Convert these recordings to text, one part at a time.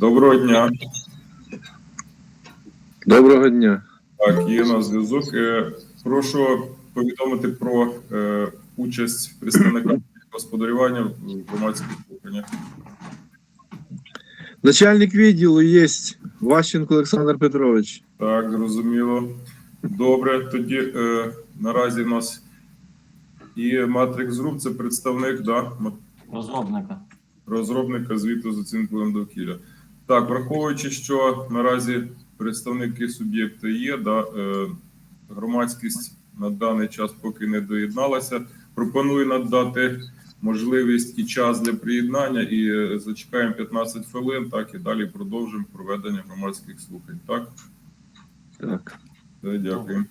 Доброго дня. Доброго дня. Так, є на зв'язок. Е, Прошу повідомити про е, участь представника господарювання в громадських слуханнях. Начальник відділу є Ващенко Олександр Петрович. Так, зрозуміло. Добре, тоді е, наразі в нас і Matrix Group, це представник да, розробника. розробника звіту з оцінкою довкілля. Так, враховуючи, що наразі представники суб'єкта є, да, е, громадськість на даний час поки не доєдналася. Пропоную надати можливість і час для приєднання, і е, зачекаємо 15 хвилин, так і далі продовжимо проведення громадських слухань. Так, Так. Все, дякую.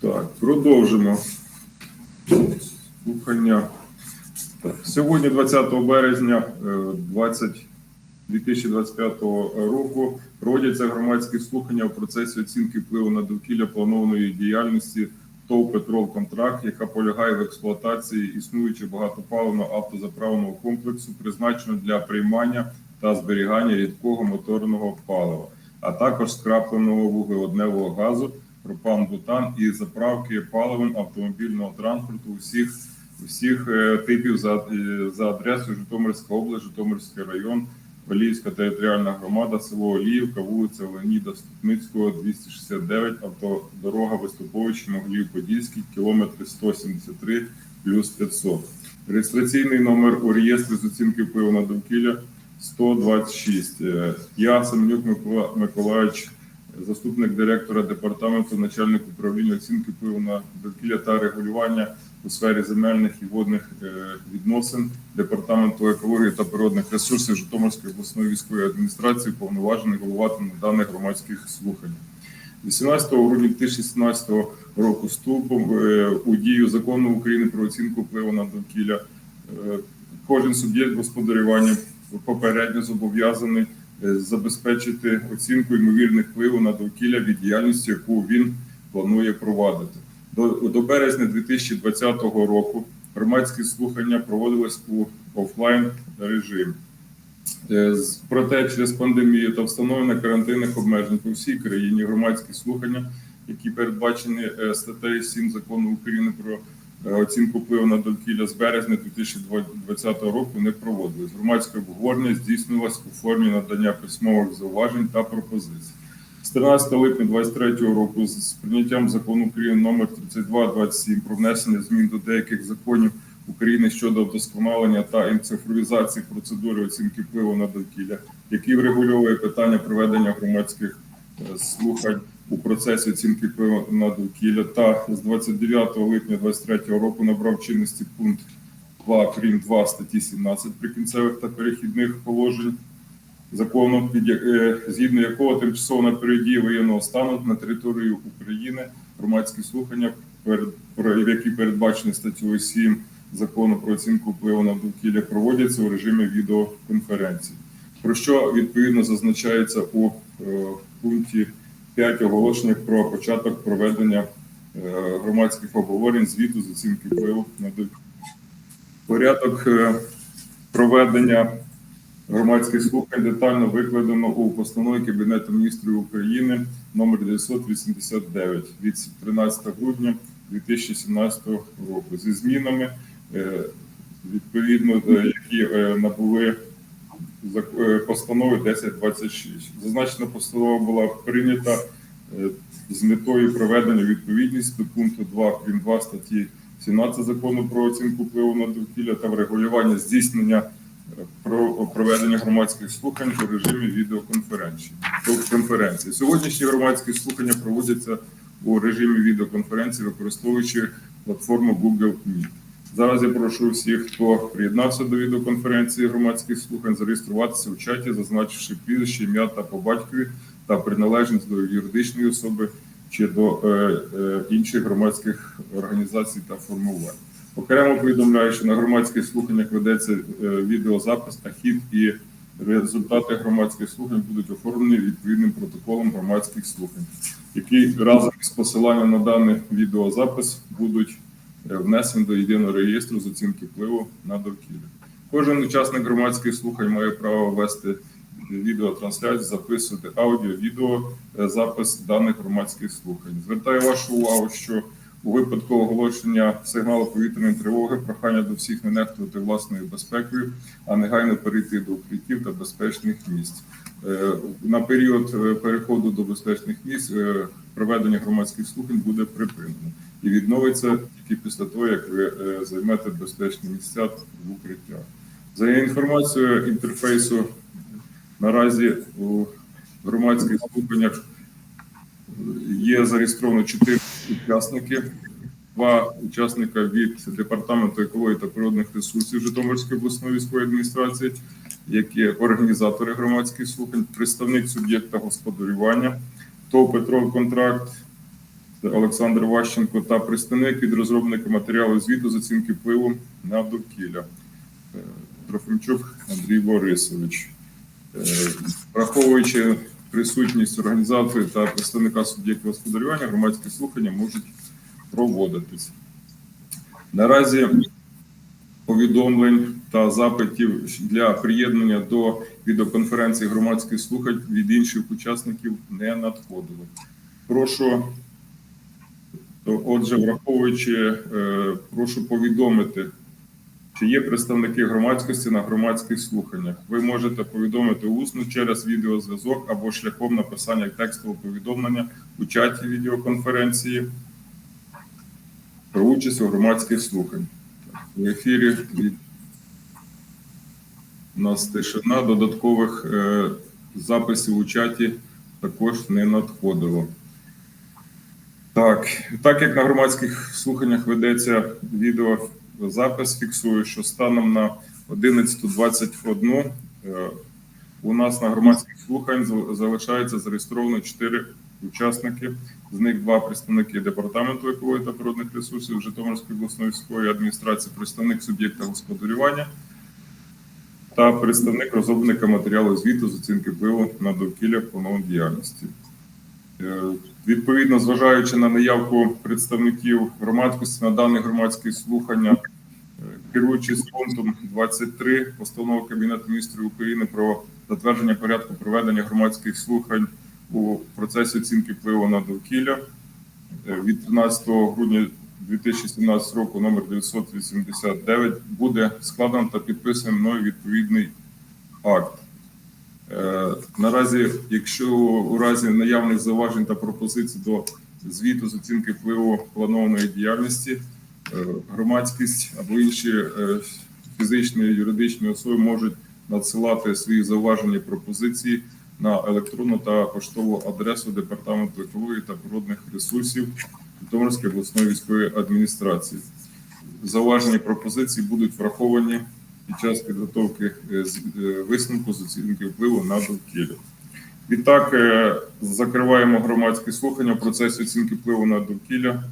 Так, продовжимо слухання. Сьогодні, 20 березня е, 20 2025 року, проводяться громадські слухання у процесі оцінки впливу на довкілля планованої діяльності ТОВ «Петрол Контракт», яка полягає в експлуатації існуючого багатопаливного автозаправного комплексу, призначеного для приймання та зберігання рідкого моторного палива, а також скрапленого вуглеводневого газу, пропан-бутан і заправки паливом автомобільного транспорту усіх усіх е, типів за, е, за адресою Житомирська область, Житомирський район, Оліївська територіальна громада, село Оліївка, вулиця Леоніда Ступницького, 269, автодорога Виступовичі, Могилів Подільський, кілометри 173 плюс 500. Реєстраційний номер у реєстрі з оцінки впливу на довкілля 126. Е, Я, Семенюк Микола Миколаївич, заступник директора департаменту, начальник управління оцінки впливу на довкілля та регулювання у сфері земельних і водних е, відносин департаменту екології та природних ресурсів Житомирської обласної військової адміністрації, повноважений головати на даних громадських слухань. 18 грудня 2017 року вступом е, у дію закону України про оцінку впливу на довкілля. е, Кожен суб'єкт господарювання попередньо зобов'язаний забезпечити оцінку ймовірних впливу на довкілля від діяльності, яку він планує провадити. До, до березня 2020 року громадські слухання проводились у офлайн режимі. Е, Проте через пандемію та встановлення карантинних обмежень по всій країні громадські слухання, які передбачені е, статтею 7 закону України про е, оцінку впливу на довкілля з березня 2020 року не проводились. Громадське обговорення здійснювалось у формі надання письмових зауважень та пропозицій. З 13 липня 2023 року з з прийняттям закону України номер 3227 про внесення змін до деяких законів України щодо вдосконалення та цифровізації процедури оцінки впливу на довкілля, який врегульовує питання проведення громадських е, слухань у процесі оцінки впливу на довкілля, та з 29 липня 2023 року набрав чинності пункт 2 прим. 2 статті 17 прикінцевих та перехідних положень закону, під е, згідно якого тимчасово на період воєнного стану на території України громадські слухання, які передбачені статтею 7 закону про оцінку впливу на довкілля, проводяться у режимі відеоконференції. Про що відповідно зазначається у е, пункті 5 оголошення про початок проведення е, громадських обговорень звіту з оцінки впливу на довкілля. Порядок е, проведення громадських слухань детально викладено у постанові Кабінету міністрів України номер 989 від 13 грудня 2017 року зі змінами, е, відповідно, які набули постанови 1026. Зазначена постанова була прийнята е, з метою проведення відповідності до пункту 2 крім 2 статті 17 закону про оцінку впливу на довкілля та врегулювання здійснення е, про проведення громадських слухань у режимі відеоконференції. Конференції. Сьогоднішні громадські слухання проводяться у режимі відеоконференції, використовуючи платформу Google Meet. Зараз я прошу всіх, хто приєднався до відеоконференції громадських слухань, зареєструватися у чаті, зазначивши прізвище, ім'я та по батькові та приналежність до юридичної особи чи до е, е, інших громадських організацій та формувань. Окремо повідомляю, що на громадських слуханнях ведеться е, відеозапис та хід і результати громадських слухань будуть оформлені відповідним протоколом громадських слухань, які разом із посиланням на даний відеозапис будуть внесені до єдиного реєстру з оцінки впливу на довкілля. Кожен учасник громадських слухань має право вести відеотрансляцію, записувати аудіо, відео, е, запис даних громадських слухань. Звертаю вашу увагу, що у випадку оголошення сигналу повітряної тривоги прохання до всіх не нехтувати власною безпекою, а негайно перейти до укриттів та безпечних місць. Е, На період е, переходу до безпечних місць проведення громадських слухань буде припинено і відновиться тільки після того, як ви е, займете безпечні місця в укриттях. За інформацією інтерфейсу, наразі у громадських слуханнях є зареєстровано чотири учасники. Два учасника від департаменту екології та природних ресурсів Житомирської обласної військової адміністрації, які організатори громадських слухань, представник суб'єкта господарювання, ТОВ Петров Контракт, Олександр Ващенко та представник від розробника матеріалу звіту з оцінки впливу на довкілля е, Трофимчук Андрій Борисович. Е, Враховуючи присутність організатора та представника суб'єктів господарювання, громадські слухання можуть проводитись. Наразі повідомлень та запитів для приєднання до відеоконференції громадських слухань від інших учасників не надходило. Прошу, то, отже, враховуючи, е, прошу повідомити, чи є представники громадськості на громадських слуханнях. Ви можете повідомити усно через відеозв'язок або шляхом написання текстового повідомлення у чаті відеоконференції про участь у громадських слухань. В ефірі від у нас тишина, додаткових е, записів у чаті також не надходило. Так, так як на громадських слуханнях ведеться відеозапис, фіксую, що станом на 11.21 е, у нас на громадських слухань залишається зареєстровано 4 учасники. З них два представники департаменту екології та природних ресурсів Житомирської обласної військової адміністрації, представник суб'єкта господарювання та представник розробника матеріалу звіту з оцінки впливу на довкілля планової діяльності. Е, Відповідно, зважаючи на наявку представників громадськості на даних громадських слухання, е, керуючись пунктом 23 постанови Кабінету міністрів України про затвердження порядку проведення громадських слухань у процесі оцінки впливу на довкілля е, від 13 грудня 2017 року номер 989 буде складено та підписано мною відповідний акт. Е, Наразі, якщо у разі наявних зауважень та пропозицій до звіту з оцінки впливу планованої діяльності, е, громадськість або інші е, фізичні і юридичні особи можуть надсилати свої зауваження і пропозиції на електронну та поштову адресу Департаменту екології та природних ресурсів Житомирської обласної військової адміністрації. Зауважені пропозиції будуть враховані під час підготовки е, е, висновку з оцінки впливу на довкілля. Відтак е, закриваємо громадські слухання в процесі оцінки впливу на довкілля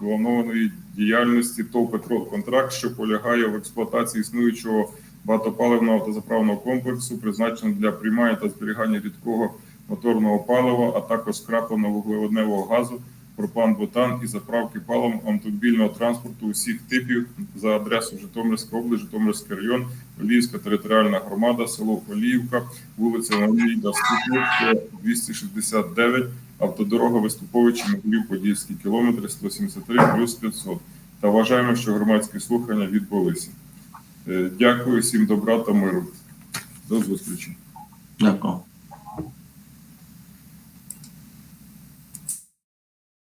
планованої діяльності ТОВ «Петрол Контракт», що полягає в експлуатації існуючого багатопаливного та заправного комплексу, призначеного для приймання та зберігання рідкого моторного палива, а також скрапленого вуглеводневого газу, пропан бутан і заправки паливом автомобільного транспорту усіх типів за адресою Житомирська область, Житомирський район, Оліївська територіальна громада, село Оліївка, вулиця Налійда Ступник, 269, автодорога Виступовичі, Могилів, Подільський кілометр 173 плюс 500. Та вважаємо, що громадські слухання відбулися. Е, Дякую всім добра та миру. До зустрічі. Дякую.